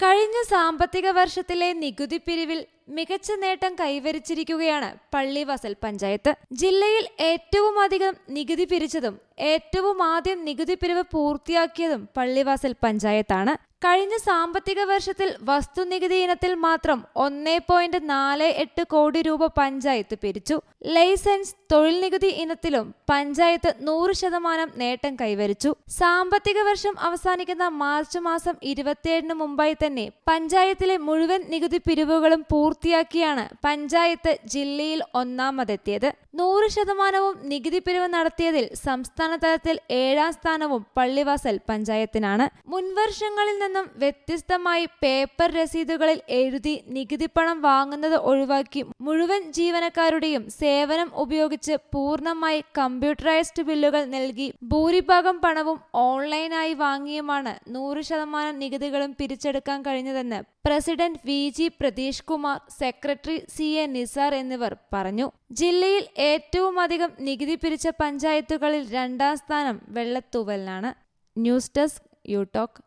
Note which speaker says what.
Speaker 1: കഴിഞ്ഞ സാമ്പത്തിക വർഷത്തിലെ നികുതി പിരിവിൽ മികച്ച നേട്ടം കൈവരിച്ചിരിക്കുകയാണ് പള്ളിവാസൽ പഞ്ചായത്ത്. ജില്ലയിൽ ഏറ്റവും അധികം നികുതി പിരിച്ചതും ഏറ്റവും ആദ്യം നികുതി പിരിവ് പൂർത്തിയാക്കിയതും പള്ളിവാസൽ പഞ്ചായത്താണ്. കഴിഞ്ഞ സാമ്പത്തിക വർഷത്തിൽ വസ്തുനികുതി ഇനത്തിൽ മാത്രം ഒന്നേ പോയിന്റ് നാല് എട്ട് കോടി രൂപ പഞ്ചായത്ത് പിരിച്ചു. ലൈസൻസ് തൊഴിൽ നികുതി ഇനത്തിലും പഞ്ചായത്ത് നൂറ് ശതമാനം നേട്ടം കൈവരിച്ചു. സാമ്പത്തിക വർഷം അവസാനിക്കുന്ന മാർച്ച് മാസം ഇരുപത്തിയേഴിന് മുമ്പായി തന്നെ പഞ്ചായത്തിലെ മുഴുവൻ നികുതി പിരിവുകളും പൂർത്തിയാക്കിയാണ് പഞ്ചായത്ത് ജില്ലയിൽ ഒന്നാമതെത്തിയത്. നൂറ് ശതമാനവും നികുതി പിരിവ് നടത്തിയതിൽ സംസ്ഥാന തലത്തിൽ ഏഴാം സ്ഥാനവും പള്ളിവാസൽ പഞ്ചായത്തിനാണ്. മുൻവർഷങ്ങളിൽ നിന്നും വ്യത്യസ്തമായി പേപ്പർ രസീതുകളിൽ എഴുതി പണം വാങ്ങുന്നത് ഒഴിവാക്കി മുഴുവൻ ജീവനക്കാരുടെയും സേവനം ഉപയോഗിച്ച് പൂർണമായി കമ്പ്യൂട്ടറൈസ്ഡ് ബില്ലുകൾ നൽകി ഭൂരിഭാഗം പണവും ഓൺലൈനായി വാങ്ങിയുമാണ് നൂറ് ശതമാനം നികുതികളും പിരിച്ചെടുക്കാൻ കഴിഞ്ഞതെന്ന് president V G Pratheesh Kumar secretary C A Nisar എന്നിവർ പറഞ്ഞു. ജില്ലയിൽ ഏറ്റവും അധികം നികുതി പിരിച്ച പഞ്ചായത്തുകളിൽ രണ്ടാം സ്ഥാനം വെള്ളത്തൂവലിനാണ്. News desk you talk.